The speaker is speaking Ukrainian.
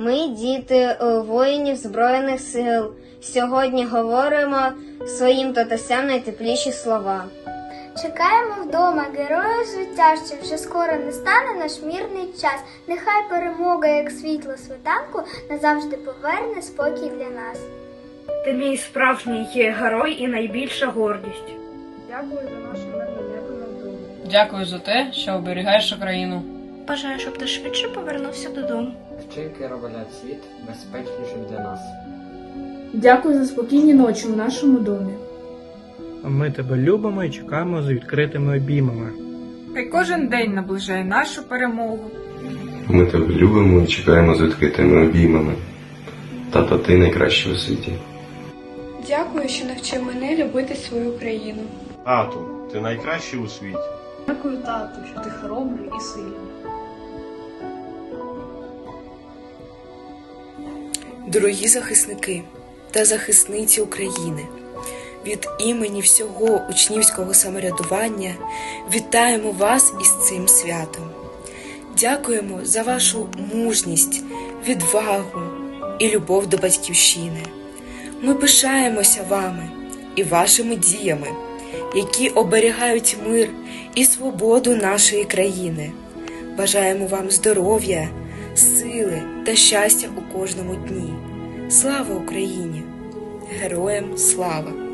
Ми, діти е, воїнів Збройних сил, сьогодні говоримо своїм татусям найтепліші слова. Чекаємо вдома героїв звитяжців, вже скоро не стане наш мірний час. Нехай перемога, як світло світанку, назавжди поверне спокій для нас. Ти мій справжній герой і найбільша гордість. Дякую за мирне небо. Дякую за те, що оберігаєш Україну. Бажаю, щоб ти швидше повернувся додому. Вчинки роблять світ безпечнішим для нас. Дякую за спокійні ночі у нашому домі. Ми тебе любимо і чекаємо з відкритими обіймами. Хай кожен день наближає нашу перемогу. Ми тебе любимо і чекаємо з відкритими обіймами. Тато, ти найкращий у світі. Дякую, що навчив мене любити свою країну. Тату, ти найкращий у світі. Дякую, тату, що ти хоробрий і сильний. Дорогі захисники та захисниці України, від імені всього учнівського самоврядування вітаємо вас із цим святом. Дякуємо за вашу мужність, відвагу і любов до батьківщини. Ми пишаємося вами і вашими діями, які оберігають мир і свободу нашої країни. Бажаємо вам здоров'я, сили та щастя у кожному дні. Слава Україні! Героям слава!